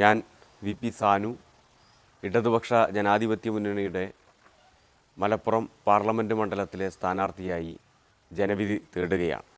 ഞാൻ V P Sanu ഇടതുപക്ഷ ജനാധിപത്യ മുന്നണിയുടെ മലപ്പുറം പാർലമെന്റ് മണ്ഡലത്തിലെ സ്ഥാനാർത്ഥിയായി ജനവിധി തേടുകയാണ്.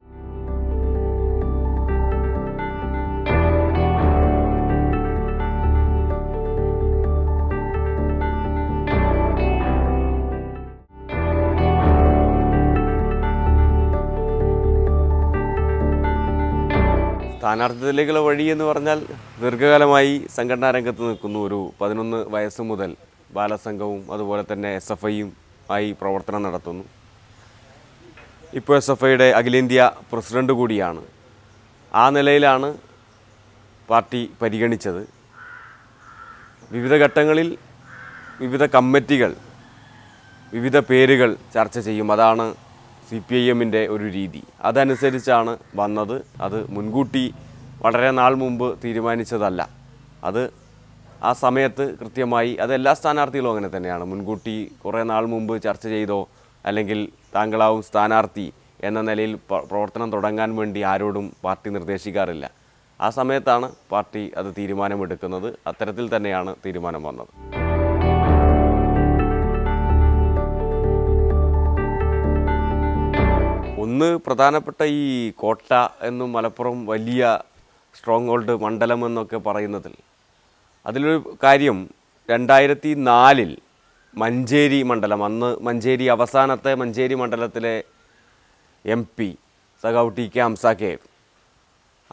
സ്ഥാനാർത്ഥിത്വത്തിലേക്കുള്ള വഴി എന്ന് പറഞ്ഞാൽ ദീർഘകാലമായി സംഘടനാ രംഗത്ത് നിൽക്കുന്നു. ഒരു പതിനൊന്ന് വയസ്സ് മുതൽ ബാലസംഘവും അതുപോലെ തന്നെ എസ് എഫ് ഐയും ആയി പ്രവർത്തനം നടത്തുന്നു. ഇപ്പോൾ എസ് എഫ് ഐയുടെ അഖിലേന്ത്യാ പ്രസിഡന്റ് കൂടിയാണ്. ആ നിലയിലാണ് പാർട്ടി പരിഗണിച്ചത്. വിവിധ ഘട്ടങ്ങളിൽ വിവിധ കമ്മിറ്റികൾ വിവിധ പേരുകൾ ചർച്ച ചെയ്യും. അതാണ് സി പി ഐ എമ്മിന്റെ ഒരു രീതി. അതനുസരിച്ചാണ് വന്നത്. അത് മുൻകൂട്ടി വളരെ നാൾ മുമ്പ് തീരുമാനിച്ചതല്ല. അത് ആ സമയത്ത് കൃത്യമായി അത് എല്ലാ സ്ഥാനാർത്ഥികളും അങ്ങനെ തന്നെയാണ്. മുൻകൂട്ടി കുറേ നാൾ മുമ്പ് ചർച്ച ചെയ്തോ അല്ലെങ്കിൽ താങ്കളാവും സ്ഥാനാർത്ഥി എന്ന നിലയിൽ പ്രവർത്തനം തുടങ്ങാൻ വേണ്ടി ആരോടും പാർട്ടി നിർദ്ദേശിക്കാറില്ല. ആ സമയത്താണ് പാർട്ടി അത് തീരുമാനമെടുക്കുന്നത്. അത്തരത്തിൽ തന്നെയാണ് തീരുമാനം വന്നത്. ഒന്ന് പ്രധാനപ്പെട്ട ഈ കോട്ട എന്നും മലപ്പുറം വലിയ സ്ട്രോങ് ഹോൾഡ് മണ്ഡലം എന്നൊക്കെ പറയുന്നതിൽ. അതിലൊരു കാര്യം രണ്ടായിരത്തി നാലിൽ മഞ്ചേരി മണ്ഡലം അന്ന് മഞ്ചേരി അവസാനത്തെ മഞ്ചേരി മണ്ഡലത്തിലെ എം പി സഖാവ് കെ ഹംസാക്കയായിരുന്നു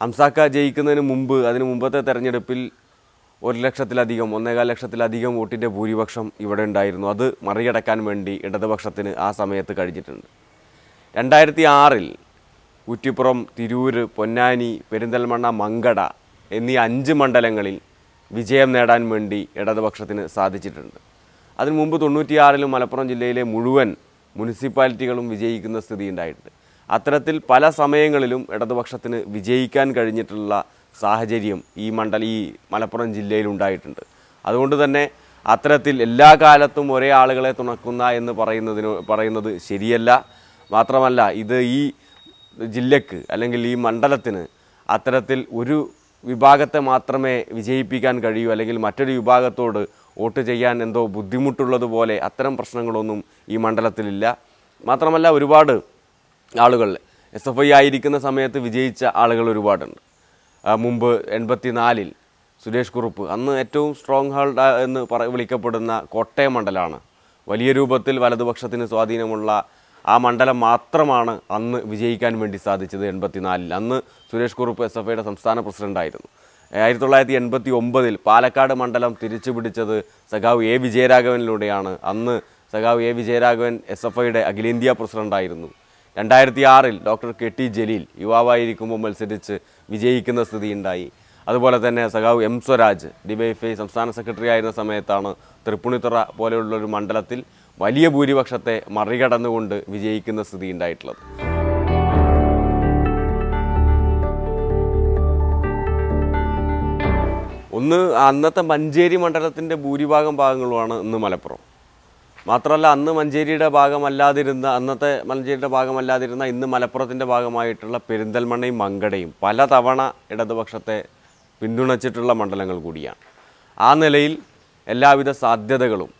ഹംസാക്ക ജയിക്കുന്നതിന് മുമ്പ് അതിന് മുമ്പത്തെ തെരഞ്ഞെടുപ്പിൽ ഒരു ലക്ഷത്തിലധികം ഒന്നേകാൽ ലക്ഷത്തിലധികം വോട്ടിന്റെ ഭൂരിപക്ഷം ഇവിടെ ഉണ്ടായിരുന്നു. അത് മറികടക്കാൻ വേണ്ടി ഇടതുപക്ഷത്തിന് ആ സമയത്ത് കഴിഞ്ഞിട്ടുണ്ട്. രണ്ടായിരത്തി ആറിൽ കുറ്റിപ്പുറം തിരൂര് പൊന്നാനി പെരിന്തൽമണ്ണ മങ്കട എന്നീ അഞ്ച് മണ്ഡലങ്ങളിൽ വിജയം നേടാൻ വേണ്ടി ഇടതുപക്ഷത്തിന് സാധിച്ചിട്ടുണ്ട്. അതിനു മുമ്പ് തൊണ്ണൂറ്റിയാറിലും മലപ്പുറം ജില്ലയിലെ മുഴുവൻ മുനിസിപ്പാലിറ്റികളും വിജയിക്കുന്ന സ്ഥിതി ഉണ്ടായിട്ടുണ്ട് അത്തരത്തിൽ പല സമയങ്ങളിലും ഇടതുപക്ഷത്തിന് വിജയിക്കാൻ കഴിഞ്ഞിട്ടുള്ള സാഹചര്യം ഈ മണ്ഡല ഈ മലപ്പുറം ജില്ലയിൽ ഉണ്ടായിട്ടുണ്ട്. അതുകൊണ്ട് തന്നെ അത്തരത്തിൽ എല്ലാ കാലത്തും ഒരേ ആളുകളെ തുണക്കുന്ന എന്ന് പറയുന്നതിന് പറയുന്നത് ശരിയല്ല. മാത്രമല്ല ഇത് ഈ ജില്ലക്ക് അല്ലെങ്കിൽ ഈ മണ്ഡലത്തിന് അത്തരത്തിൽ ഒരു വിഭാഗത്തെ മാത്രമേ വിജയിപ്പിക്കാൻ കഴിയൂ അല്ലെങ്കിൽ മറ്റൊരു വിഭാഗത്തോട് വോട്ട് ചെയ്യാൻ എന്തോ ബുദ്ധിമുട്ടുള്ളതുപോലെ അത്തരം പ്രശ്നങ്ങളൊന്നും ഈ മണ്ഡലത്തിലില്ല. മാത്രമല്ല ഒരുപാട് ആളുകൾ എസ് എഫ് ഐ ആയിരിക്കുന്ന സമയത്ത് വിജയിച്ച ആളുകൾ ഒരുപാടുണ്ട്. മുമ്പ് എൺപത്തി നാലിൽ സുരേഷ് കുറുപ്പ് അന്ന് ഏറ്റവും സ്ട്രോങ് ഹോൾഡ് എന്ന് പറ വിളിക്കപ്പെടുന്ന കോട്ടയം മണ്ഡലമാണ് വലിയ രൂപത്തിൽ വലതുപക്ഷത്തിന് സ്വാധീനമുള്ള ആ മണ്ഡലം മാത്രമാണ് അന്ന് വിജയിക്കാൻ വേണ്ടി സാധിച്ചത് എൺപത്തിനാലിൽ. അന്ന് സുരേഷ് കുറുപ്പ് എസ് എഫ് ഐയുടെ സംസ്ഥാന പ്രസിഡന്റായിരുന്നു. ആയിരത്തി തൊള്ളായിരത്തി എൺപത്തി ഒമ്പതിൽ പാലക്കാട് മണ്ഡലം തിരിച്ചു പിടിച്ചത് സഖാവ് എ വിജയരാഘവനിലൂടെയാണ്. അന്ന് സഖാവ് എ വിജയരാഘവൻ എസ് എഫ് ഐയുടെ അഖിലേന്ത്യാ പ്രസിഡന്റായിരുന്നു. രണ്ടായിരത്തി ആറിൽ ഡോക്ടർ കെ ടി ജലീൽ യുവാവായിരിക്കുമ്പോൾ മത്സരിച്ച് വിജയിക്കുന്ന സ്ഥിതി ഉണ്ടായി അതുപോലെ തന്നെ സഖാവ് M Swaraj D Y F I സംസ്ഥാന സെക്രട്ടറി ആയിരുന്ന സമയത്താണ് തൃപ്പുണിത്തുറ പോലെയുള്ള ഒരു മണ്ഡലത്തിൽ വലിയ ഭൂരിപക്ഷത്തെ മറികടന്നുകൊണ്ട് വിജയിക്കുന്ന സ്ഥിതി ഉണ്ടായിട്ടുള്ളത്. ഒന്ന് അന്നത്തെ മഞ്ചേരി മണ്ഡലത്തിന്റെ ഭൂരിഭാഗം ഭാഗങ്ങളുമാണ് ഇന്ന് മലപ്പുറം. മാത്രമല്ല അന്ന് മഞ്ചേരിയുടെ ഭാഗമല്ലാതിരുന്ന അന്നത്തെ മഞ്ചേരിയുടെ ഭാഗമല്ലാതിരുന്ന ഇന്ന് മലപ്പുറത്തിന്റെ ഭാഗമായിട്ടുള്ള പെരിന്തൽമണ്ണയും മങ്കടയും പലതവണ ഇടതുപക്ഷത്തെ പിന്തുണച്ചിട്ടുള്ള മണ്ഡലങ്ങൾ കൂടിയാണ്. ആ നിലയിൽ എല്ലാവിധ സാധ്യതകളും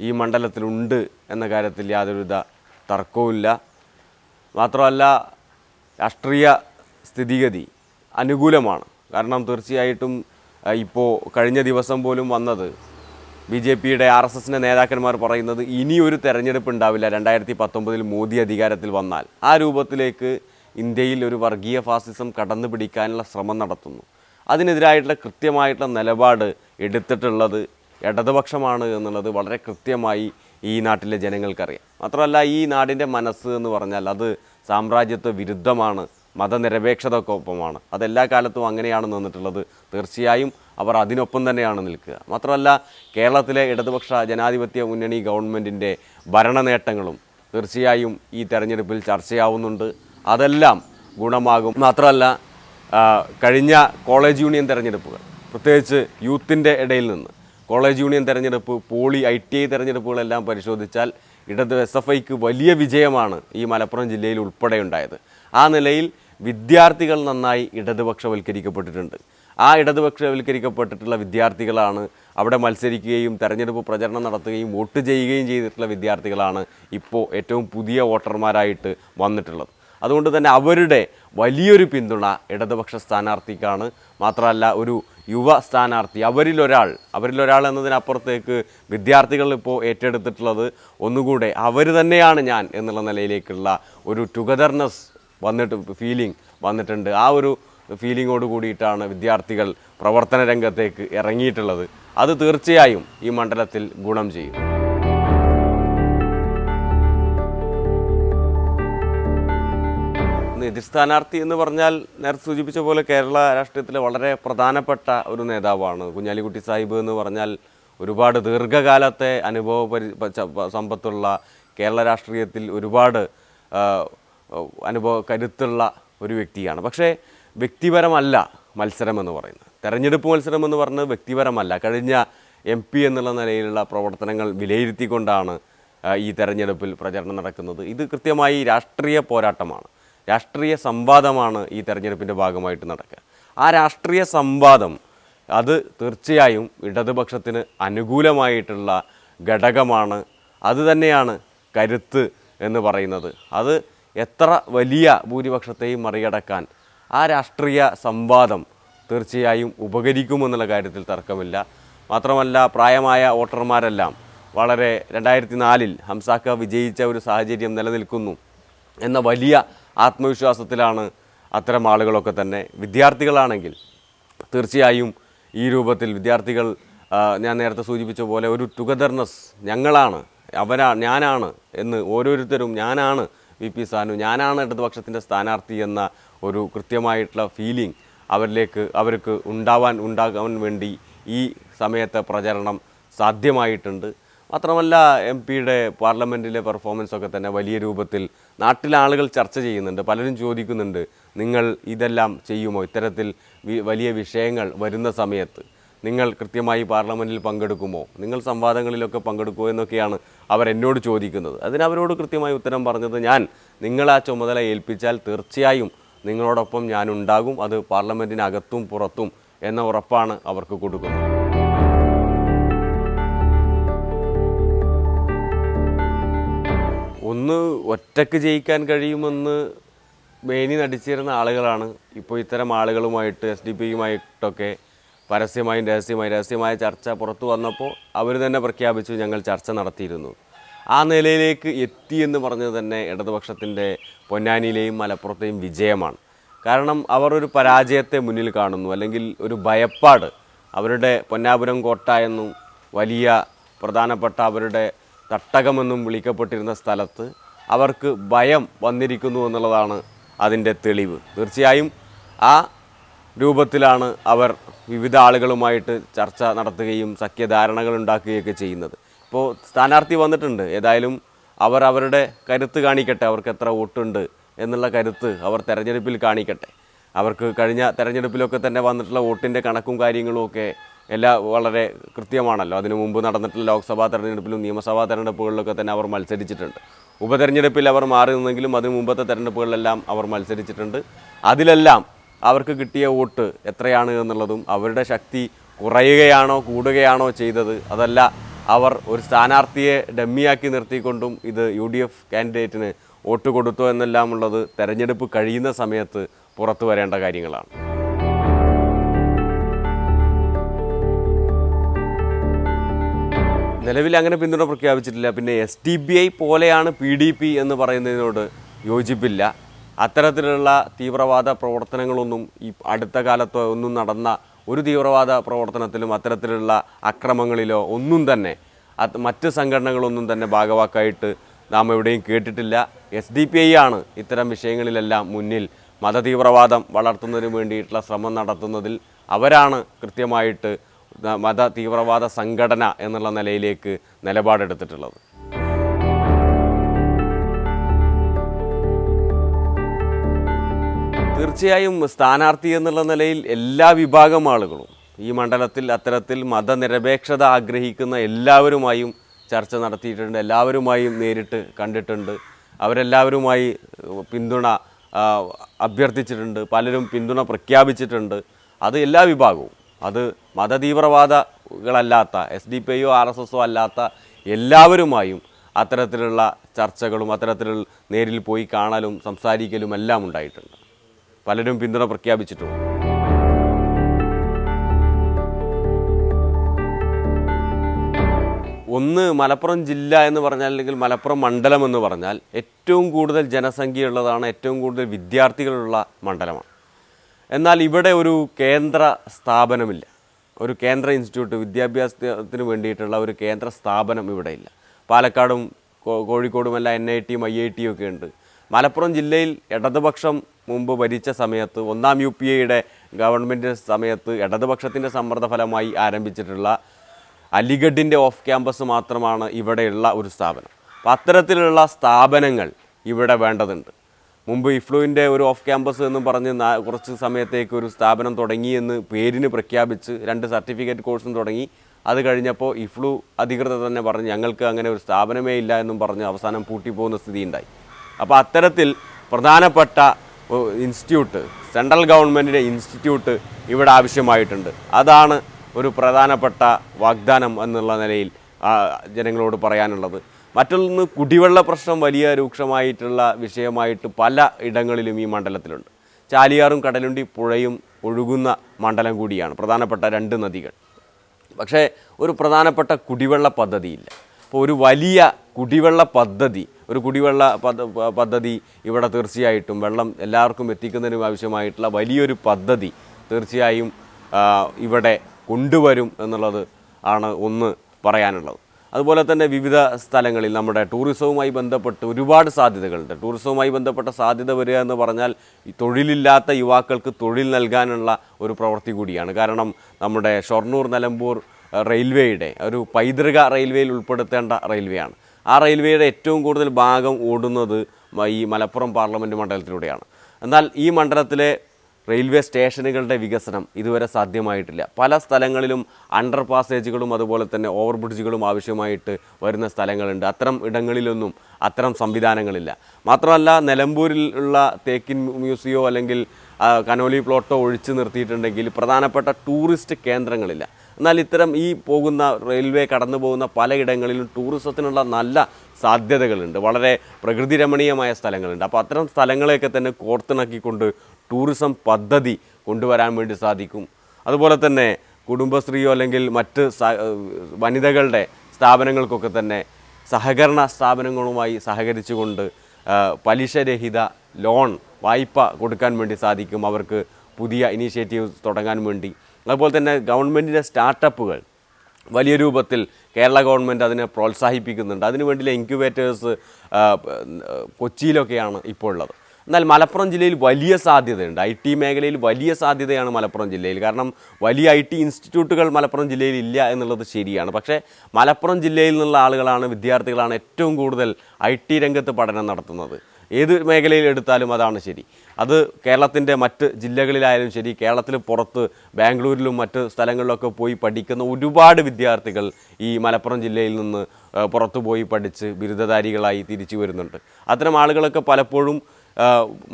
ഈ മണ്ഡലത്തിലുണ്ട് എന്ന കാര്യത്തിൽ യാതൊരുവിധ തർക്കവുമില്ല. മാത്രമല്ല രാഷ്ട്രീയ സ്ഥിതിഗതി അനുകൂലമാണ്. കാരണം തീർച്ചയായിട്ടും ഇപ്പോൾ കഴിഞ്ഞ ദിവസം പോലും വന്നത് ബി ജെ പിയുടെ ആർ എസ് എസിന്റെ നേതാക്കന്മാർ പറയുന്നത് ഇനിയൊരു തെരഞ്ഞെടുപ്പ് ഉണ്ടാവില്ല. രണ്ടായിരത്തി പത്തൊമ്പതിൽ മോദി അധികാരത്തിൽ വന്നാൽ ആ രൂപത്തിലേക്ക് ഇന്ത്യയിൽ ഒരു വർഗീയ ഫാസിസം കടന്നു പിടിക്കാനുള്ള ശ്രമം നടത്തുന്നു. അതിനെതിരായിട്ടുള്ള കൃത്യമായിട്ടുള്ള നിലപാട് എടുത്തിട്ടുള്ളത് ഇടതുപക്ഷമാണ് എന്നുള്ളത് വളരെ കൃത്യമായി ഈ നാട്ടിലെ ജനങ്ങൾക്കറിയാം. മാത്രമല്ല ഈ നാടിന്റെ മനസ്സ് എന്ന് പറഞ്ഞാൽ അത് സാമ്രാജ്യത്വ വിരുദ്ധമാണ് മതനിരപേക്ഷതക്കൊപ്പമാണ്. അതെല്ലാ കാലത്തും അങ്ങനെയാണ് നിന്നിട്ടുള്ളത്. തീർച്ചയായും അവർ അതിനൊപ്പം തന്നെയാണ് നിൽക്കുക. മാത്രമല്ല കേരളത്തിലെ ഇടതുപക്ഷ ജനാധിപത്യ മുന്നണി ഗവൺമെന്റിന്റെ ഭരണ നേട്ടങ്ങളും തീർച്ചയായും ഈ തെരഞ്ഞെടുപ്പിൽ ചർച്ചയാവുന്നുണ്ട്. അതെല്ലാം ഗുണമാകും. മാത്രമല്ല കഴിഞ്ഞ കോളേജ് യൂണിയൻ തെരഞ്ഞെടുപ്പുകൾ പ്രത്യേകിച്ച് യൂത്തിന്റെ ഇടയിൽ നിന്ന് കോളേജ് യൂണിയൻ തെരഞ്ഞെടുപ്പ് പോളി ഐ ടി ഐ തെരഞ്ഞെടുപ്പുകളെല്ലാം പരിശോധിച്ചാൽ ഇടത് എസ് എഫ് ഐക്ക് വലിയ വിജയമാണ് ഈ മലപ്പുറം ജില്ലയിൽ ഉൾപ്പെടെ ഉണ്ടായത് ആ നിലയിൽ വിദ്യാർത്ഥികൾ നന്നായി ഇടതുപക്ഷവൽക്കരിക്കപ്പെട്ടിട്ടുണ്ട്. ആ ഇടതുപക്ഷവൽക്കരിക്കപ്പെട്ടിട്ടുള്ള വിദ്യാർത്ഥികളാണ് അവിടെ മത്സരിക്കുകയും തെരഞ്ഞെടുപ്പ് പ്രചരണം നടത്തുകയും വോട്ട് ചെയ്യുകയും ചെയ്തിട്ടുള്ള വിദ്യാർത്ഥികളാണ് ഇപ്പോൾ ഏറ്റവും പുതിയ വോട്ടർമാരായിട്ട് വന്നിട്ടുള്ളത്. അതുകൊണ്ട് തന്നെ അവരുടെ വലിയൊരു പിന്തുണ ഇടതുപക്ഷ സ്ഥാനാർത്ഥിക്കാണ്. മാത്രമല്ല ഒരു യുവ സ്ഥാനാർത്ഥി. അവരിലൊരാൾ അവരിലൊരാൾ എന്നതിനപ്പുറത്തേക്ക് വിദ്യാർത്ഥികൾ ഇപ്പോൾ ഏറ്റെടുത്തിട്ടുള്ളത് ഒന്നുകൂടെ അവർ തന്നെയാണ് ഞാൻ എന്നുള്ള നിലയിലേക്കുള്ള ഒരു ടുഗദർനെസ് വന്നിട്ട് ഫീലിംഗ് വന്നിട്ടുണ്ട്. ആ ഒരു ഫീലിങ്ങോട് കൂടിയിട്ടാണ് വിദ്യാർത്ഥികൾ പ്രവർത്തന രംഗത്തേക്ക് ഇറങ്ങിയിട്ടുള്ളത്. അത് തീർച്ചയായും ഈ മണ്ഡലത്തിൽ ഗുണം ചെയ്യും. എതിർ സ്ഥാനാർത്ഥി എന്ന് പറഞ്ഞാൽ നേരത്തെ സൂചിപ്പിച്ച പോലെ കേരള രാഷ്ട്രീയത്തിലെ വളരെ പ്രധാനപ്പെട്ട ഒരു നേതാവാണ്. കുഞ്ഞാലിക്കുട്ടി സാഹിബ് എന്ന് പറഞ്ഞാൽ ഒരുപാട് ദീർഘകാലത്തെ അനുഭവ പരി സമ്പത്തുള്ള കേരള രാഷ്ട്രീയത്തിൽ ഒരുപാട് അനുഭവ കരുത്തുള്ള ഒരു വ്യക്തിയാണ്. പക്ഷേ വ്യക്തിപരമല്ല മത്സരം എന്ന് പറയുന്നത്. തെരഞ്ഞെടുപ്പ് മത്സരം എന്ന് പറഞ്ഞത് വ്യക്തിപരമല്ല. കഴിഞ്ഞ എം പി എന്നുള്ള നിലയിലുള്ള പ്രവർത്തനങ്ങൾ വിലയിരുത്തിക്കൊണ്ടാണ് ഈ തെരഞ്ഞെടുപ്പിൽ പ്രചരണം നടക്കുന്നത്. ഇത് കൃത്യമായി രാഷ്ട്രീയ പോരാട്ടമാണ്. രാഷ്ട്രീയ സംവാദമാണ് ഈ തെരഞ്ഞെടുപ്പിന്റെ ഭാഗമായിട്ട് നടക്കുക. ആ രാഷ്ട്രീയ സംവാദം അത് തീർച്ചയായും ഇടതുപക്ഷത്തിന് അനുകൂലമായിട്ടുള്ള ഘടകമാണ്. അത് തന്നെയാണ് കരുത്ത് എന്ന് പറയുന്നത്. അത് എത്ര വലിയ ഭൂരിപക്ഷത്തെയും മറികടക്കാൻ ആ രാഷ്ട്രീയ സംവാദം തീർച്ചയായും ഉപകരിക്കുമെന്നുള്ള കാര്യത്തിൽ തർക്കമില്ല. മാത്രമല്ല പ്രായമായ വോട്ടർമാരെല്ലാം വളരെ രണ്ടായിരത്തി നാലിൽ ഹംസാക്ക വിജയിച്ച ഒരു സാഹചര്യം നിലനിൽക്കുന്നു എന്ന വലിയ ആത്മവിശ്വാസത്തിലാണ് അത്തരം ആളുകളൊക്കെ തന്നെ. വിദ്യാർത്ഥികളാണെങ്കിൽ തീർച്ചയായും ഈ രൂപത്തിൽ വിദ്യാർത്ഥികൾ ഞാൻ നേരത്തെ സൂചിപ്പിച്ച പോലെ ഒരു ടുഗദർനെസ് ഞങ്ങളാണ് അവരാ ഞാനാണ് എന്ന് ഓരോരുത്തരും ഞാനാണ് വി പി സാനു ഞാനാണ് ഇടതുപക്ഷത്തിന്റെ സ്ഥാനാർത്ഥി എന്ന ഒരു കൃത്യമായിട്ടുള്ള ഫീലിംഗ് അവരിലേക്ക് അവർക്ക് ഉണ്ടാവാൻ ഉണ്ടാകാൻ വേണ്ടി ഈ സമയത്തെ പ്രചരണം സാധ്യമായിട്ടുണ്ട്. മാത്രമല്ല എം പിയുടെ പാർലമെന്റിലെ പെർഫോമൻസ് ഒക്കെ തന്നെ വലിയ രൂപത്തിൽ നാട്ടിലെ ആളുകൾ ചർച്ച ചെയ്യുന്നുണ്ട് പലരും ചോദിക്കുന്നുണ്ട് നിങ്ങൾ ഇതെല്ലാം ചെയ്യുമോ? ഇത്തരത്തിൽ വലിയ വിഷയങ്ങൾ വരുന്ന സമയത്ത് നിങ്ങൾ കൃത്യമായി പാർലമെന്റിൽ പങ്കെടുക്കുമോ? നിങ്ങൾ സംവാദങ്ങളിലൊക്കെ പങ്കെടുക്കുമോ എന്നൊക്കെയാണ് അവർ എന്നോട് ചോദിക്കുന്നത്. അതിനവരോട് കൃത്യമായി ഉത്തരം പറഞ്ഞത് ഞാൻ. നിങ്ങൾ ആ ചുമതല ഏൽപ്പിച്ചാൽ തീർച്ചയായും നിങ്ങളോടൊപ്പം ഞാനുണ്ടാകും അത് പാർലമെന്റിനകത്തും പുറത്തും എന്ന ഉറപ്പാണ് അവർക്ക് കൊടുക്കുന്നത്. ഒറ്റയ്ക്ക് ജയിക്കാൻ കഴിയുമെന്ന് മേനി നടിച്ചിരുന്ന ആളുകളാണ്. ഇപ്പോൾ ഇത്തരം ആളുകളുമായിട്ട് എസ് ഡി പിയുമായിട്ടൊക്കെ പരസ്യമായും രഹസ്യമായും രഹസ്യമായ ചർച്ച പുറത്തു വന്നപ്പോൾ അവർ തന്നെ പ്രഖ്യാപിച്ചു ഞങ്ങൾ ചർച്ച നടത്തിയിരുന്നു. ആ നിലയിലേക്ക് എത്തി എന്ന് പറഞ്ഞത് തന്നെ ഇടതുപക്ഷത്തിന്റെ പൊന്നാനിയിലെയും മലപ്പുറത്തെയും വിജയമാണ്. കാരണം അവർ ഒരു പരാജയത്തെ മുന്നിൽ കാണുന്നു. അല്ലെങ്കിൽ ഒരു ഭയപ്പാട്. അവരുടെ പൊന്നാപുരം കോട്ട എന്നും വലിയ പ്രധാനപ്പെട്ട അവരുടെ തട്ടകമെന്നും വിളിക്കപ്പെട്ടിരുന്ന സ്ഥലത്ത് അവർക്ക് ഭയം വന്നിരിക്കുന്നു എന്നുള്ളതാണ് അതിന്റെ തെളിവ്. തീർച്ചയായും ആ രൂപത്തിലാണ് അവർ വിവിധ ആളുകളുമായിട്ട് ചർച്ച നടത്തുകയും സഖ്യധാരണകൾ ഉണ്ടാക്കുകയൊക്കെ ചെയ്യുന്നത്. ഇപ്പോൾ സ്ഥാനാർത്ഥി വന്നിട്ടുണ്ട്. ഏതായാലും അവർ അവരുടെ കരുത്ത് കാണിക്കട്ടെ. അവർക്ക് എത്ര വോട്ടുണ്ട് എന്നുള്ള കരുത്ത് അവർ തെരഞ്ഞെടുപ്പിൽ കാണിക്കട്ടെ. അവർക്ക് കഴിഞ്ഞ തെരഞ്ഞെടുപ്പിലൊക്കെ തന്നെ വന്നിട്ടുള്ള വോട്ടിന്റെ കണക്കും കാര്യങ്ങളും ഒക്കെ എല്ലാ വളരെ കൃത്യമാണല്ലോ. അതിനു മുമ്പ് നടന്നിട്ടുള്ള ലോക്സഭാ തെരഞ്ഞെടുപ്പിലും നിയമസഭാ തെരഞ്ഞെടുപ്പുകളിലൊക്കെ തന്നെ അവർ മത്സരിച്ചിട്ടുണ്ട്. ഉപതെരഞ്ഞെടുപ്പിൽ അവർ മാറി നിന്നെങ്കിലും അതിന് മുമ്പത്തെ തെരഞ്ഞെടുപ്പുകളിലെല്ലാം അവർ മത്സരിച്ചിട്ടുണ്ട്. അതിലെല്ലാം അവർക്ക് കിട്ടിയ വോട്ട് എത്രയാണ് എന്നുള്ളതും അവരുടെ ശക്തി കുറയുകയാണോ കൂടുകയാണോ ചെയ്തത് അതല്ല അവർ ഒരു സ്ഥാനാർത്ഥിയെ ഡമ്മിയാക്കി നിർത്തിക്കൊണ്ടും ഇത് യു ഡി എഫ് കാൻഡിഡേറ്റിന് വോട്ട് കൊടുത്തോ എന്നെല്ലാം ഉള്ളത് തെരഞ്ഞെടുപ്പ് കഴിയുന്ന സമയത്ത് പുറത്തു വരേണ്ട കാര്യങ്ങളാണ്. നിലവിൽ അങ്ങനെ പിന്തുണ പ്രഖ്യാപിച്ചിട്ടില്ല. പിന്നെ എസ് ഡി ബി ഐ പോലെയാണ് പി ഡി പി എന്ന് പറയുന്നതിനോട് യോജിപ്പില്ല. അത്തരത്തിലുള്ള തീവ്രവാദ പ്രവർത്തനങ്ങളൊന്നും ഈ അടുത്ത കാലത്തോ ഒന്നും നടന്ന ഒരു തീവ്രവാദ പ്രവർത്തനത്തിലും അത്തരത്തിലുള്ള അക്രമങ്ങളിലോ ഒന്നും തന്നെ മറ്റ് സംഘടനകളൊന്നും തന്നെ ഭാഗവാക്കായിട്ട് നാം എവിടെയും കേട്ടിട്ടില്ല. എസ് ഡി പി ഐ ആണ് ഇത്തരം വിഷയങ്ങളിലെല്ലാം മുന്നിൽ മതതീവ്രവാദം വളർത്തുന്നതിന് വേണ്ടിയിട്ടുള്ള ശ്രമം നടത്തുന്നതിൽ അവരാണ് കൃത്യമായിട്ട് മത തീവ്രവാദ സംഘടന എന്നുള്ള നിലയിലേക്ക് നിലപാടെടുത്തിട്ടുള്ളത്. തീർച്ചയായും സ്ഥാനാർത്ഥി എന്നുള്ള നിലയിൽ എല്ലാ വിഭാഗം ആളുകളും ഈ മണ്ഡലത്തിൽ അത്തരത്തിൽ മതനിരപേക്ഷത ആഗ്രഹിക്കുന്ന എല്ലാവരുമായും ചർച്ച നടത്തിയിട്ടുണ്ട് എല്ലാവരുമായും നേരിട്ട് കണ്ടിട്ടുണ്ട്. അവരെല്ലാവരുമായി പിന്തുണ അഭ്യർത്ഥിച്ചിട്ടുണ്ട് പലരും പിന്തുണ പ്രഖ്യാപിച്ചിട്ടുണ്ട്. അത് എല്ലാ വിഭാഗവും. അത് മതതീവ്രവാദികളല്ലാത്ത എസ് ഡി പി ഐയോ ആർ എസ് എസോ അല്ലാത്ത എല്ലാവരുമായും അത്തരത്തിലുള്ള ചർച്ചകളും അത്തരത്തിലുള്ള നേരിൽ പോയി കാണലും സംസാരിക്കലും എല്ലാം ഉണ്ടായിട്ടുണ്ട്. പലരും പിന്തുണ പ്രഖ്യാപിച്ചിട്ടുണ്ട്. ഒന്ന് മലപ്പുറം ജില്ല എന്ന് പറഞ്ഞാൽ അല്ലെങ്കിൽ മലപ്പുറം മണ്ഡലം എന്ന് പറഞ്ഞാൽ ഏറ്റവും കൂടുതൽ ജനസംഖ്യയുള്ളതാണ് ഏറ്റവും കൂടുതൽ വിദ്യാർത്ഥികളുള്ള മണ്ഡലമാണ്. എന്നാൽ ഇവിടെ ഒരു കേന്ദ്ര സ്ഥാപനമില്ല. ഒരു കേന്ദ്ര ഇൻസ്റ്റിറ്റ്യൂട്ട് വിദ്യാഭ്യാസത്തിന് വേണ്ടിയിട്ടുള്ള ഒരു കേന്ദ്ര സ്ഥാപനം ഇവിടെ ഇല്ല. പാലക്കാടും കോഴിക്കോടുമല്ല എൻ ഐ ടിയും ഐ ഐ ടിയും ഒക്കെ ഉണ്ട്. മലപ്പുറം ജില്ലയിൽ ഇടതുപക്ഷം മുമ്പ് ഭരിച്ച സമയത്ത് ഒന്നാം യു പി എയുടെ ഗവൺമെന്റ് സമയത്ത് ഇടതുപക്ഷത്തിന്റെ സമ്മർദ്ദ ഫലമായി ആരംഭിച്ചിട്ടുള്ള അലിഗഡിന്റെ ഓഫ് ക്യാമ്പസ് മാത്രമാണ് ഇവിടെയുള്ള ഒരു സ്ഥാപനം. അപ്പം അത്തരത്തിലുള്ള സ്ഥാപനങ്ങൾ ഇവിടെ വേണ്ടതുണ്ട്. മുമ്പ് ഇഫ്ലുവിന്റെ ഒരു ഓഫ് ക്യാമ്പസ് എന്നും പറഞ്ഞ് കുറച്ച് സമയത്തേക്ക് ഒരു സ്ഥാപനം തുടങ്ങിയെന്ന് പേരിന് പ്രഖ്യാപിച്ച് രണ്ട് സർട്ടിഫിക്കറ്റ് കോഴ്സും തുടങ്ങി. അത് കഴിഞ്ഞപ്പോൾ ഇഫ്ലു അധികൃതർ തന്നെ പറഞ്ഞ് ഞങ്ങൾക്ക് അങ്ങനെ ഒരു സ്ഥാപനമേ ഇല്ല എന്നും പറഞ്ഞ് അവസാനം പൂട്ടിപ്പോകുന്ന സ്ഥിതി ഉണ്ടായി അപ്പോൾ അത്തരത്തിൽ പ്രധാനപ്പെട്ട ഇൻസ്റ്റിറ്റ്യൂട്ട് സെൻട്രൽ ഗവൺമെന്റിന്റെ ഇൻസ്റ്റിറ്റ്യൂട്ട് ഇവിടെ ആവശ്യമായിട്ടുണ്ട്. അതാണ് ഒരു പ്രധാനപ്പെട്ട വാഗ്ദാനം എന്നുള്ള നിലയിൽ ജനങ്ങളോട് പറയാനുള്ളത്. മറ്റൊന്ന് കുടിവെള്ള പ്രശ്നം വലിയ രൂക്ഷമായിട്ടുള്ള വിഷയമായിട്ട് പല ഇടങ്ങളിലും ഈ മണ്ഡലത്തിലുണ്ട്. ചാലിയാറും കടലുണ്ടി പുഴയും ഒഴുകുന്ന മണ്ഡലം കൂടിയാണ്. പ്രധാനപ്പെട്ട രണ്ട് നദികൾ. പക്ഷേ ഒരു പ്രധാനപ്പെട്ട കുടിവെള്ള പദ്ധതിയില്ല. അപ്പോൾ ഒരു വലിയ കുടിവെള്ള പദ്ധതി ഒരു കുടിവെള്ള പദ്ധ- പദ്ധതി ഇവിടെ തീർച്ചയായിട്ടും വെള്ളം എല്ലാവർക്കും എത്തിക്കുന്നതിനും ആവശ്യമായിട്ടുള്ള വലിയൊരു പദ്ധതി തീർച്ചയായും ഇവിടെ കൊണ്ടുവരും എന്നുള്ളത് ആണ് ഒന്ന് പറയാനുള്ളത്. അതുപോലെ തന്നെ വിവിധ സ്ഥലങ്ങളിൽ നമ്മുടെ ടൂറിസവുമായി ബന്ധപ്പെട്ട് ഒരുപാട് സാധ്യതകളുണ്ട്. ടൂറിസവുമായി ബന്ധപ്പെട്ട സാധ്യത വരിക എന്ന് പറഞ്ഞാൽ ഈ തൊഴിലില്ലാത്ത യുവാക്കൾക്ക് തൊഴിൽ നൽകാനുള്ള ഒരു പ്രവൃത്തി കൂടിയാണ്. കാരണം നമ്മുടെ ഷൊർണൂർ നിലമ്പൂർ റെയിൽവേയുടെ ഒരു പൈതൃക റെയിൽവേയിൽ ഉൾപ്പെടുത്തേണ്ട റെയിൽവേയാണ്. ആ റെയിൽവേയുടെ ഏറ്റവും കൂടുതൽ ഭാഗം ഓടുന്നത് ഈ മലപ്പുറം പാർലമെന്റ് മണ്ഡലത്തിലൂടെയാണ്. എന്നാൽ ഈ മണ്ഡലത്തിലെ റെയിൽവേ സ്റ്റേഷനുകളുടെ വികസനം ഇതുവരെ സാധ്യമായിട്ടില്ല. പല സ്ഥലങ്ങളിലും അണ്ടർ പാസേജുകളും അതുപോലെ തന്നെ ഓവർ ബ്രിഡ്ജുകളും ആവശ്യമായിട്ട് വരുന്ന സ്ഥലങ്ങളുണ്ട്. അത്തരം ഇടങ്ങളിലൊന്നും അത്തരം സംവിധാനങ്ങളില്ല. മാത്രമല്ല നിലമ്പൂരിൽ ഉള്ള തേക്കിൻ മ്യൂസിയോ അല്ലെങ്കിൽ കനോലി പ്ലോട്ടോ ഒഴിച്ചു നിർത്തിയിട്ടുണ്ടെങ്കിൽ പ്രധാനപ്പെട്ട ടൂറിസ്റ്റ് കേന്ദ്രങ്ങളില്ല. എന്നാൽ ഇത്തരം ഈ പോകുന്ന റെയിൽവേ കടന്നു പോകുന്ന പലയിടങ്ങളിലും ടൂറിസത്തിനുള്ള നല്ല സാധ്യതകളുണ്ട്. വളരെ പ്രകൃതിരമണീയമായ സ്ഥലങ്ങളുണ്ട്. അപ്പോൾ അത്തരം സ്ഥലങ്ങളെയൊക്കെ തന്നെ കോർത്തിണക്കിക്കൊണ്ട് ടൂറിസം പദ്ധതി കൊണ്ടുവരാൻ വേണ്ടി സാധിക്കും. അതുപോലെ തന്നെ കുടുംബശ്രീയോ അല്ലെങ്കിൽ മറ്റ് വനിതകളുടെ സ്ഥാപനങ്ങൾക്കൊക്കെ തന്നെ സഹകരണ സ്ഥാപനങ്ങളുമായി സഹകരിച്ചുകൊണ്ട് പലിശരഹിത ലോൺ വായ്പ കൊടുക്കാൻ വേണ്ടി സാധിക്കും അവർക്ക് പുതിയ ഇനീഷ്യേറ്റീവ്സ് തുടങ്ങാൻ വേണ്ടി. അതുപോലെ തന്നെ ഗവൺമെന്റിന്റെ സ്റ്റാർട്ടപ്പുകൾ വലിയ രൂപത്തിൽ കേരള ഗവൺമെന്റ് അതിനെ പ്രോത്സാഹിപ്പിക്കുന്നുണ്ട്. അതിനു വേണ്ടിയുള്ള ഇൻക്യുബേറ്റേഴ്സ് കൊച്ചിയിലൊക്കെയാണ് ഇപ്പോൾ ഉള്ളത്. എന്നാൽ മലപ്പുറം ജില്ലയിൽ വലിയ സാധ്യതയുണ്ട്. ഐ ടി മേഖലയിൽ വലിയ സാധ്യതയാണ് മലപ്പുറം ജില്ലയിൽ. കാരണം വലിയ ഐ ടി ഇൻസ്റ്റിറ്റ്യൂട്ടുകൾ മലപ്പുറം ജില്ലയിൽ ഇല്ല എന്നുള്ളത് ശരിയാണ്. പക്ഷേ മലപ്പുറം ജില്ലയിൽ നിന്നുള്ള ആളുകളാണ് വിദ്യാർത്ഥികളാണ് ഏറ്റവും കൂടുതൽ ഐ ടി രംഗത്ത് പഠനം നടത്തുന്നത്. ഏത് മേഖലയിൽ എടുത്താലും അതാണ് ശരി. അത് കേരളത്തിന്റെ മറ്റ് ജില്ലകളിലായാലും ശരി കേരളത്തിൽ പുറത്ത് ബാംഗ്ലൂരിലും മറ്റ് സ്ഥലങ്ങളിലൊക്കെ പോയി പഠിക്കുന്ന ഒരുപാട് വിദ്യാർത്ഥികൾ ഈ മലപ്പുറം ജില്ലയിൽ നിന്ന് പുറത്തു പോയി പഠിച്ച് ബിരുദധാരികളായി തിരിച്ചു വരുന്നുണ്ട്. അത്തരം ആളുകളൊക്കെ പലപ്പോഴും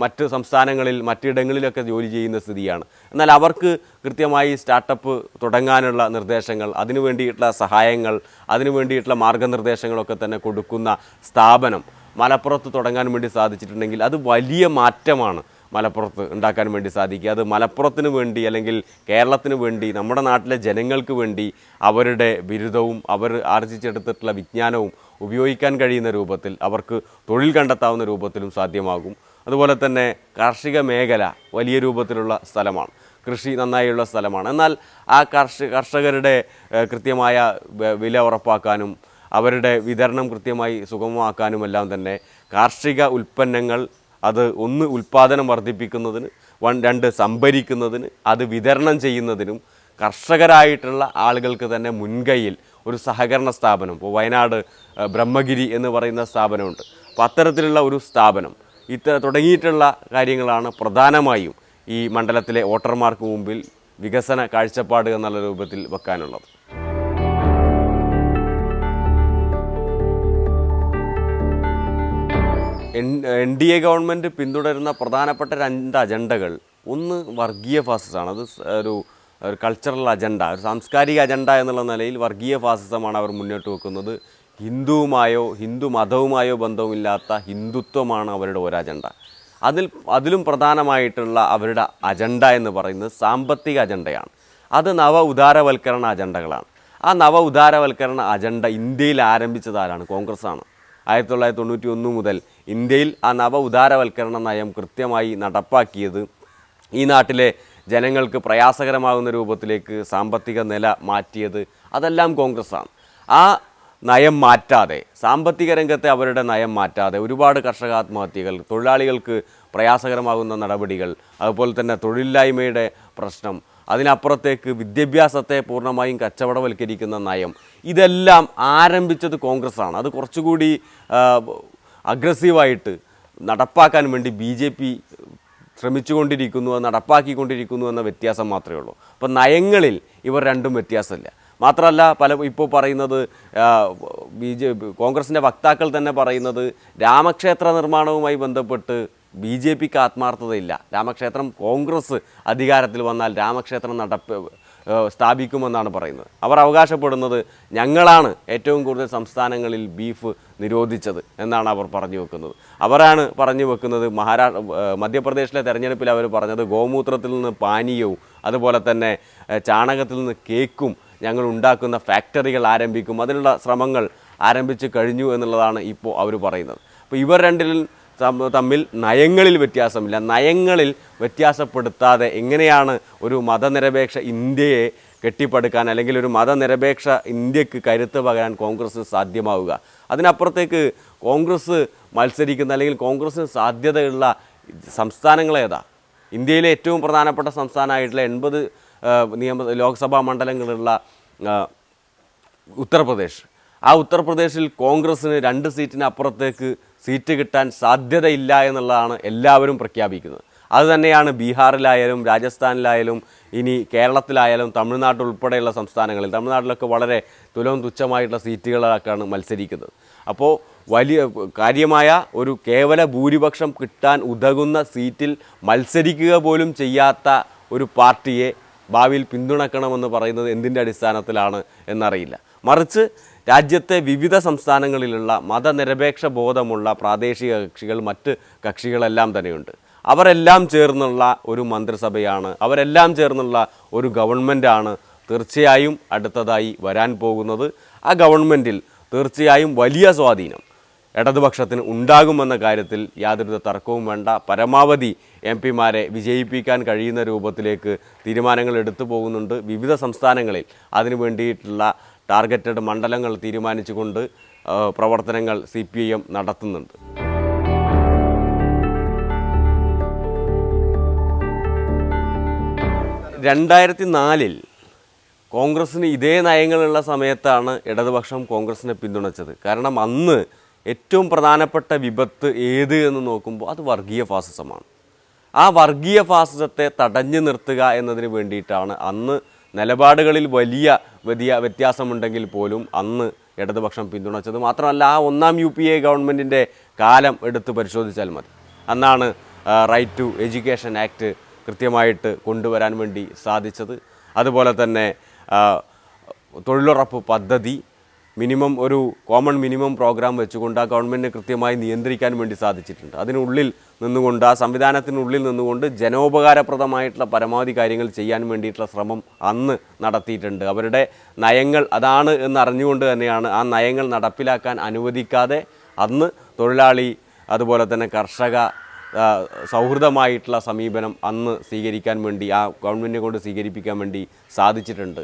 മറ്റ് സംസ്ഥാനങ്ങളിൽ മറ്റിടങ്ങളിലൊക്കെ ജോലി ചെയ്യുന്ന സ്ഥിതിയാണ്. എന്നാൽ അവർക്ക് കൃത്യമായി സ്റ്റാർട്ടപ്പ് തുടങ്ങാനുള്ള നിർദ്ദേശങ്ങൾ അതിനു വേണ്ടിയിട്ടുള്ള സഹായങ്ങൾ അതിനു വേണ്ടിയിട്ടുള്ള മാർഗനിർദ്ദേശങ്ങളൊക്കെ തന്നെ കൊടുക്കുന്ന സ്ഥാപനം മലപ്പുറത്ത് തുടങ്ങാൻ വേണ്ടി സാധിച്ചിട്ടുണ്ടെങ്കിൽ അത് വലിയ മാറ്റമാണ് മലപ്പുറത്ത് ഉണ്ടാക്കാൻ വേണ്ടി സാധിക്കുക. അത് മലപ്പുറത്തിന് വേണ്ടി അല്ലെങ്കിൽ കേരളത്തിന് വേണ്ടി നമ്മുടെ നാട്ടിലെ ജനങ്ങൾക്ക് വേണ്ടി അവരുടെ ബിരുദവും അവർ ആർജിച്ചെടുത്തിട്ടുള്ള വിജ്ഞാനവും ഉപയോഗിക്കാൻ കഴിയുന്ന രൂപത്തിൽ അവർക്ക് തൊഴിൽ കണ്ടെത്താവുന്ന രൂപത്തിലും സാധ്യമാകും. അതുപോലെ തന്നെ കാർഷിക മേഖല വലിയ രൂപത്തിലുള്ള സ്ഥലമാണ്. കൃഷി നന്നായുള്ള സ്ഥലമാണ്. എന്നാൽ ആ കർഷ കർഷകരുടെ കൃത്യമായ വില ഉറപ്പാക്കാനും അവരുടെ വിതരണം കൃത്യമായി സുഗമമാക്കാനുമെല്ലാം തന്നെ കാർഷിക ഉൽപ്പന്നങ്ങൾ അത് ഒന്ന് ഉൽപ്പാദനം വർദ്ധിപ്പിക്കുന്നതിന് വൺ രണ്ട് സംഭരിക്കുന്നതിന് അത് വിതരണം ചെയ്യുന്നതിനും കർഷകരായിട്ടുള്ള ആളുകൾക്ക് തന്നെ മുൻകൈയിൽ ഒരു സഹകരണ സ്ഥാപനം ഇപ്പോൾ വയനാട് ബ്രഹ്മഗിരി എന്ന് പറയുന്ന സ്ഥാപനമുണ്ട്. അപ്പോൾ അത്തരത്തിലുള്ള ഒരു സ്ഥാപനം ഇത്ര തുടങ്ങിയിട്ടുള്ള കാര്യങ്ങളാണ് പ്രധാനമായും ഈ മണ്ഡലത്തിലെ വോട്ടർമാർക്ക് മുമ്പിൽ വികസന കാഴ്ചപ്പാട് എന്നുള്ള രൂപത്തിൽ വെക്കാനുള്ളത്. N N D A government പിന്തുടരുന്ന പ്രധാനപ്പെട്ട രണ്ട് അജണ്ടകൾ. ഒന്ന് വർഗീയ ഫാസിസമാണ്. അത് ഒരു ഒരു കൾച്ചറൽ അജണ്ട ഒരു സാംസ്കാരിക അജണ്ട എന്നുള്ള നിലയിൽ വർഗീയ ഫാസിസമാണ് അവർ മുന്നോട്ട് വെക്കുന്നത്. ഹിന്ദുവുമായോ ഹിന്ദു മതവുമായോ ബന്ധവുമില്ലാത്ത ഹിന്ദുത്വമാണ് അവരുടെ ഒരു അജണ്ട. അതിൽ അതിലും പ്രധാനമായിട്ടുള്ള അവരുടെ അജണ്ട എന്ന് പറയുന്നത് സാമ്പത്തിക അജണ്ടയാണ്. അത് നവ ഉദാരവൽക്കരണ അജണ്ടകളാണ്. ആ നവ ഉദാരവൽക്കരണ അജണ്ട ഇന്ത്യയിൽ ആരംഭിച്ചത് ആരാണ്? കോൺഗ്രസ്സാണ്. ആയിരത്തി തൊള്ളായിരത്തി തൊണ്ണൂറ്റി ഒന്ന് മുതൽ ഇന്ത്യയിൽ ആ നവ ഉദാരവൽക്കരണ നയം കൃത്യമായി നടപ്പാക്കിയത് ഈ നാട്ടിലെ ജനങ്ങൾക്ക് പ്രയാസകരമാകുന്ന രൂപത്തിലേക്ക് സാമ്പത്തിക നില മാറ്റിയത് അതെല്ലാം കോൺഗ്രസ്സാണ്. ആ നയം മാറ്റാതെ സാമ്പത്തിക രംഗത്തെ അവരുടെ നയം മാറ്റാതെ ഒരുപാട് കർഷക ആത്മഹത്യകൾ തൊഴിലാളികൾക്ക് പ്രയാസകരമാകുന്ന നടപടികൾ അതുപോലെ തന്നെ തൊഴിലില്ലായ്മയുടെ പ്രശ്നം അതിനപ്പുറത്തേക്ക് വിദ്യാഭ്യാസത്തെ പൂർണമായും കച്ചവടവൽക്കരിക്കുന്ന നയം ഇതെല്ലാം ആരംഭിച്ചത് കോൺഗ്രസ്സാണ്. അത് കുറച്ചുകൂടി അഗ്രസീവായിട്ട് നടപ്പാക്കാൻ വേണ്ടി ബി ജെ പി ശ്രമിച്ചുകൊണ്ടിരിക്കുന്നു നടപ്പാക്കിക്കൊണ്ടിരിക്കുന്നു എന്ന വ്യത്യാസം മാത്രമേ ഉള്ളൂ. അപ്പോൾ നയങ്ങളിൽ ഇവർ രണ്ടും വ്യത്യാസമില്ല. മാത്രമല്ല പല ഇപ്പോൾ പറയുന്നത് ബി ജെ കോൺഗ്രസിന്റെ വക്താക്കൾ തന്നെ പറയുന്നത് രാമക്ഷേത്ര നിർമ്മാണവുമായി ബന്ധപ്പെട്ട് ബി ജെ പിക്ക് ആത്മാർത്ഥതയില്ല. രാമക്ഷേത്രം കോൺഗ്രസ് അധികാരത്തിൽ വന്നാൽ രാമക്ഷേത്രം നടപ്പ് സ്ഥാപിക്കുമെന്നാണ് പറയുന്നത്. അവർ അവകാശപ്പെടുന്നത് ഞങ്ങളാണ് ഏറ്റവും കൂടുതൽ സംസ്ഥാനങ്ങളിൽ ബീഫ് നിരോധിച്ചത് എന്നാണ് അവർ പറഞ്ഞു വെക്കുന്നത്. അവരാണ് പറഞ്ഞു വെക്കുന്നത് മഹാരാഷ്ട്ര മധ്യപ്രദേശിലെ തെരഞ്ഞെടുപ്പിൽ അവർ പറഞ്ഞത് ഗോമൂത്രത്തിൽ നിന്ന് പാനീയവും അതുപോലെ തന്നെ ചാണകത്തിൽ നിന്ന് കേക്കും ഞങ്ങൾ ഉണ്ടാക്കുന്ന ഫാക്ടറികൾ ആരംഭിക്കും അതിനുള്ള ശ്രമങ്ങൾ ആരംഭിച്ചു കഴിഞ്ഞു എന്നുള്ളതാണ് ഇപ്പോൾ അവർ പറയുന്നത്. അപ്പോൾ ഇവർ രണ്ടിലും തമ്മിൽ നയങ്ങളിൽ വ്യത്യാസമില്ല. നയങ്ങളിൽ വ്യത്യാസപ്പെടുത്താതെ എങ്ങനെയാണ് ഒരു മതനിരപേക്ഷ ഇന്ത്യയെ കെട്ടിപ്പടുക്കാൻ അല്ലെങ്കിൽ ഒരു മതനിരപേക്ഷ ഇന്ത്യയ്ക്ക് കരുത്ത് പകരാൻ കോൺഗ്രസ് സാധ്യമാവുക? അതിനപ്പുറത്തേക്ക് കോൺഗ്രസ് മത്സരിക്കുന്ന അല്ലെങ്കിൽ കോൺഗ്രസ്സിന് സാധ്യതയുള്ള സംസ്ഥാനങ്ങളേതാ? ഇന്ത്യയിലെ ഏറ്റവും പ്രധാനപ്പെട്ട സംസ്ഥാനമായിട്ടുള്ള എൺപത് നിയമ ലോക്സഭാ മണ്ഡലങ്ങളുള്ള ഉത്തർപ്രദേശ്. ആ ഉത്തർപ്രദേശിൽ കോൺഗ്രസ്സിന് രണ്ട് സീറ്റിന് അപ്പുറത്തേക്ക് സീറ്റ് കിട്ടാൻ സാധ്യതയില്ല എന്നുള്ളതാണ് എല്ലാവരും പ്രഖ്യാപിക്കുന്നത്. അതുതന്നെയാണ് ബീഹാറിലായാലും രാജസ്ഥാനിലായാലും ഇനി കേരളത്തിലായാലും തമിഴ്നാട്ടിൽ ഉൾപ്പെടെയുള്ള സംസ്ഥാനങ്ങളിൽ. തമിഴ്നാട്ടിലൊക്കെ വളരെ തുലവും തുച്ഛമായിട്ടുള്ള സീറ്റുകളൊക്കെയാണ് മത്സരിക്കുന്നത്. അപ്പോൾ വലിയ കാര്യമായ ഒരു കേവല ഭൂരിപക്ഷം കിട്ടാൻ ഉതകുന്ന സീറ്റിൽ മത്സരിക്കുക പോലും ചെയ്യാത്ത ഒരു പാർട്ടിയെ ഭാവിയിൽ പിന്തുണക്കണമെന്ന് പറയുന്നത് എന്തിന്റെ അടിസ്ഥാനത്തിലാണ് എന്നറിയില്ല. മറിച്ച് രാജ്യത്തെ വിവിധ സംസ്ഥാനങ്ങളിലുള്ള മതനിരപേക്ഷ ബോധമുള്ള പ്രാദേശിക കക്ഷികൾ മറ്റ് കക്ഷികളെല്ലാം തന്നെയുണ്ട്. അവരെല്ലാം ചേർന്നുള്ള ഒരു മന്ത്രിസഭയാണ് അവരെല്ലാം ചേർന്നുള്ള ഒരു ഗവൺമെന്റാണ് തീർച്ചയായും അടുത്തതായി വരാൻ പോകുന്നത്. ആ ഗവൺമെന്റിൽ തീർച്ചയായും വലിയ സ്വാധീനം ഇടതുപക്ഷത്തിന് ഉണ്ടാകുമെന്ന കാര്യത്തിൽ യാതൊരു തർക്കവും വേണ്ട. പരമാവധി എം പിമാരെ വിജയിപ്പിക്കാൻ കഴിയുന്ന രൂപത്തിലേക്ക് തീരുമാനങ്ങൾ എടുത്തു പോകുന്നുണ്ട്. വിവിധ സംസ്ഥാനങ്ങളിൽ അതിനു വേണ്ടിയിട്ടുള്ള ടാർഗറ്റഡ് മണ്ഡലങ്ങൾ തീരുമാനിച്ചുകൊണ്ട് പ്രവർത്തനങ്ങൾ സി നടത്തുന്നുണ്ട്. രണ്ടായിരത്തി നാലിൽ കോൺഗ്രസ്സിന് ഇതേ നയങ്ങളുള്ള സമയത്താണ് ഇടതുപക്ഷം കോൺഗ്രസിനെ പിന്തുണച്ചത്. കാരണം അന്ന് ഏറ്റവും പ്രധാനപ്പെട്ട വിപത്ത് ഏത് എന്ന് നോക്കുമ്പോൾ അത് വർഗീയ ഫാസിസമാണ്. ആ വർഗീയ ഫാസിസത്തെ തടഞ്ഞു നിർത്തുക എന്നതിന് വേണ്ടിയിട്ടാണ് അന്ന് നിലപാടുകളിൽ വലിയ വലിയ വ്യത്യാസമുണ്ടെങ്കിൽ പോലും അന്ന് ഇടതുപക്ഷം പിന്തുണച്ചത്. മാത്രമല്ല ആ ഒന്നാം യു പി എ ഗവൺമെന്റിന്റെ കാലം എടുത്ത് പരിശോധിച്ചാൽ മതി. അന്നാണ് റൈറ്റ് ടു എഡ്യൂക്കേഷൻ ആക്ട് കൃത്യമായിട്ട് കൊണ്ടുവരാൻ വേണ്ടി സാധിച്ചത്. അതുപോലെ തന്നെ തൊഴിലുറപ്പ് പദ്ധതി മിനിമം ഒരു കോമൺ മിനിമം പ്രോഗ്രാം വെച്ചുകൊണ്ട് ആ ഗവൺമെന്റിനെ കൃത്യമായി നിയന്ത്രിക്കാൻ വേണ്ടി സാധിച്ചിട്ടുണ്ട്. അതിനുള്ളിൽ നിന്നുകൊണ്ട് ആ സംവിധാനത്തിനുള്ളിൽ നിന്നുകൊണ്ട് ജനോപകാരപ്രദമായിട്ടുള്ള പരമാവധി കാര്യങ്ങൾ ചെയ്യാൻ വേണ്ടിയിട്ടുള്ള ശ്രമം അന്ന് നടത്തിയിട്ടുണ്ട്. അവരുടെ നയങ്ങൾ അതാണ് എന്നറിഞ്ഞുകൊണ്ട് തന്നെയാണ് ആ നയങ്ങൾ നടപ്പിലാക്കാൻ അനുവദിക്കാതെ അന്ന് തൊഴിലാളി അതുപോലെ തന്നെ കർഷക സൗഹൃദമായിട്ടുള്ള സമീപനം അന്ന് സ്വീകരിക്കാൻ വേണ്ടി ആ ഗവൺമെന്റിനെ കൊണ്ട് സ്വീകരിപ്പിക്കാൻ വേണ്ടി സാധിച്ചിട്ടുണ്ട്.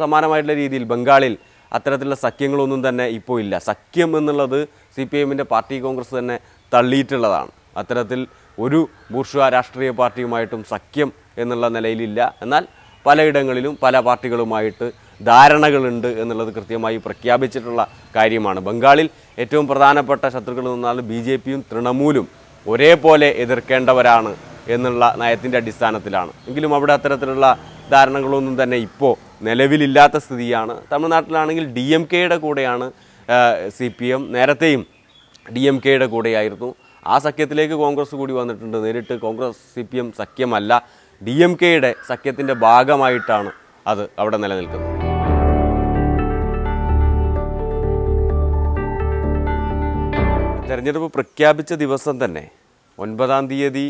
സമാനമായിട്ടുള്ള രീതിയിൽ ബംഗാളിൽ അത്തരത്തിലുള്ള സഖ്യങ്ങളൊന്നും തന്നെ ഇപ്പോൾ ഇല്ല. സഖ്യം എന്നുള്ളത് സി പി എമ്മിന്റെ പാർട്ടി കോൺഗ്രസ് തന്നെ തള്ളിയിട്ടുള്ളതാണ്. അത്തരത്തിൽ ഒരു ബൂർഷ രാഷ്ട്രീയ പാർട്ടിയുമായിട്ടും സഖ്യം എന്നുള്ള നിലയിലില്ല. എന്നാൽ പലയിടങ്ങളിലും പല പാർട്ടികളുമായിട്ട് ധാരണകളുണ്ട് എന്നുള്ളത് കൃത്യമായി പ്രഖ്യാപിച്ചിട്ടുള്ള കാര്യമാണ്. ബംഗാളിൽ ഏറ്റവും പ്രധാനപ്പെട്ട ശത്രുക്കൾ നിന്നാണ് ബി ജെ പിയും തൃണമൂലും ഒരേപോലെ എതിർക്കേണ്ടവരാണ് എന്നുള്ള നയത്തിന്റെ അടിസ്ഥാനത്തിലാണ്. എങ്കിലും അവിടെ അത്തരത്തിലുള്ള ധാരണകളൊന്നും തന്നെ ഇപ്പോൾ നിലവിലില്ലാത്ത സ്ഥിതിയാണ്. തമിഴ്നാട്ടിലാണെങ്കിൽ ഡി എം കെയുടെ കൂടെയാണ് സി പി എം നേരത്തെയും ഡി എം കെയുടെ കൂടെയായിരുന്നു. ആ സഖ്യത്തിലേക്ക് കോൺഗ്രസ് കൂടി വന്നിട്ടുണ്ട്. നേരിട്ട് കോൺഗ്രസ് സി പി എം സഖ്യമല്ല. ഡി എം കെയുടെ സഖ്യത്തിന്റെ ഭാഗമായിട്ടാണ് അത് അവിടെ നിലനിൽക്കുന്നത്. തെരഞ്ഞെടുപ്പ് പ്രഖ്യാപിച്ച ദിവസം തന്നെ ഒൻപതാം തീയതി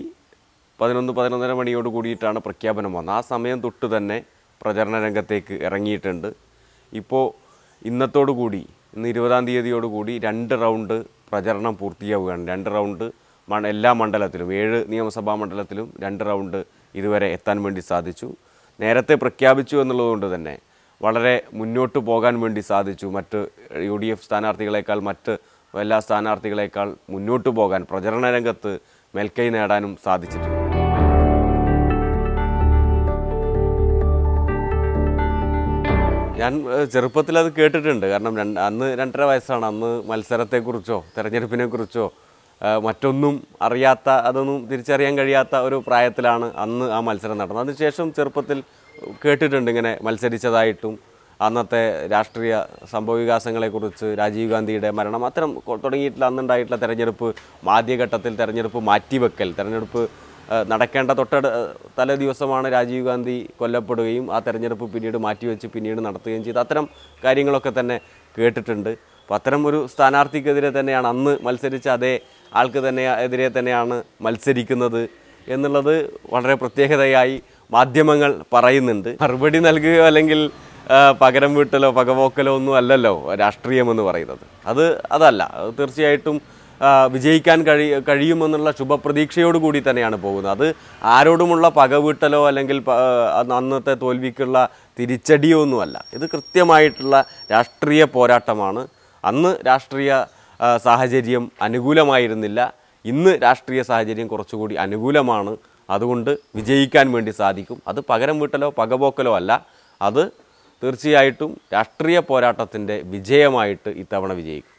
പതിനൊന്ന് പതിനൊന്നര മണിയോട് കൂടിയിട്ടാണ് പ്രഖ്യാപനം വന്നത്. ആ സമയം തൊട്ട് തന്നെ പ്രചരണ രംഗത്തേക്ക് ഇറങ്ങിയിട്ടുണ്ട്. ഇപ്പോൾ ഇന്നത്തോടു കൂടി ഇന്ന് ഇരുപതാം തീയതിയോടുകൂടി രണ്ട് റൗണ്ട് പ്രചരണം പൂർത്തിയാവുകയാണ്. രണ്ട് റൗണ്ട് എല്ലാ മണ്ഡലത്തിലും ഏഴ് നിയമസഭാ മണ്ഡലത്തിലും രണ്ട് റൗണ്ട് ഇതുവരെ എത്താൻ വേണ്ടി സാധിച്ചു. നേരത്തെ പ്രഖ്യാപിച്ചു എന്നുള്ളതുകൊണ്ട് തന്നെ വളരെ മുന്നോട്ട് പോകാൻ വേണ്ടി സാധിച്ചു. മറ്റ് യു ഡി എഫ് സ്ഥാനാർത്ഥികളെക്കാൾ മറ്റ് എല്ലാ സ്ഥാനാർത്ഥികളെക്കാൾ മുന്നോട്ട് പോകാൻ പ്രചരണ രംഗത്ത് മേൽക്കൈ നേടാനും സാധിച്ചിട്ടുണ്ട്. ഞാൻ ചെറുപ്പത്തിൽ അത് കേട്ടിട്ടുണ്ട്. കാരണം അന്ന് രണ്ടര വയസ്സാണ്. അന്ന് മത്സരത്തെക്കുറിച്ചോ തെരഞ്ഞെടുപ്പിനെക്കുറിച്ചോ മറ്റൊന്നും അറിയാത്ത അതൊന്നും തിരിച്ചറിയാൻ കഴിയാത്ത ഒരു പ്രായത്തിലാണ് അന്ന് ആ മത്സരം നടന്നത്. അതിനുശേഷം ചെറുപ്പത്തിൽ കേട്ടിട്ടുണ്ട് ഇങ്ങനെ മത്സരിച്ചതായിട്ടും. അന്നത്തെ രാഷ്ട്രീയ സംഭവ വികാസങ്ങളെക്കുറിച്ച് രാജീവ് ഗാന്ധിയുടെ മരണം. അത്തരം തുടങ്ങിയിട്ടുള്ള അന്നുണ്ടായിട്ടുള്ള തെരഞ്ഞെടുപ്പ് ആദ്യഘട്ടത്തിൽ തെരഞ്ഞെടുപ്പ് മാറ്റിവെക്കൽ തെരഞ്ഞെടുപ്പ് നടക്കേണ്ട തൊട്ട തലേ ദിവസമാണ് രാജീവ് ഗാന്ധി കൊല്ലപ്പെടുകയും ആ തെരഞ്ഞെടുപ്പ് പിന്നീട് മാറ്റിവെച്ച് പിന്നീട് നടത്തുകയും ചെയ്ത് അത്തരം കാര്യങ്ങളൊക്കെ തന്നെ കേട്ടിട്ടുണ്ട്. അപ്പോൾ അത്തരം ഒരു സ്ഥാനാർത്ഥിക്കെതിരെ തന്നെയാണ് അന്ന് മത്സരിച്ച അതേ ആൾക്ക് തന്നെ എതിരെ തന്നെയാണ് മത്സരിക്കുന്നത് എന്നുള്ളത് വളരെ പ്രത്യേകതയായി മാധ്യമങ്ങൾ പറയുന്നുണ്ട്. മറുപടി നൽകുകയോ അല്ലെങ്കിൽ പകരം വീട്ടലോ പകപോക്കലോ ഒന്നും അല്ലല്ലോ രാഷ്ട്രീയമെന്ന് പറയുന്നത്. അത് അതല്ല. തീർച്ചയായിട്ടും വിജയിക്കാൻ കഴി കഴിയുമെന്നുള്ള ശുഭപ്രതീക്ഷയോട് കൂടി തന്നെയാണ് പോകുന്നത്. അത് ആരോടുമുള്ള പകവീട്ടലോ അല്ലെങ്കിൽ അന്നത്തെ തോൽവിക്കുള്ള തിരിച്ചടിയോ ഒന്നുമല്ല ഇത് കൃത്യമായിട്ടുള്ള രാഷ്ട്രീയ പോരാട്ടമാണ്. അന്ന് രാഷ്ട്രീയ സാഹചര്യം അനുകൂലമായിരുന്നില്ല. ഇന്ന് രാഷ്ട്രീയ സാഹചര്യം കുറച്ചുകൂടി അനുകൂലമാണ്. അതുകൊണ്ട് വിജയിക്കാൻ വേണ്ടി സാധിക്കും. അത് പകരം വീട്ടലോ പകപോക്കലോ അല്ല. അത് തീർച്ചയായിട്ടും രാഷ്ട്രീയ പോരാട്ടത്തിന്റെ വിജയമായിട്ട് ഇത്തവണ വിജയിക്കും.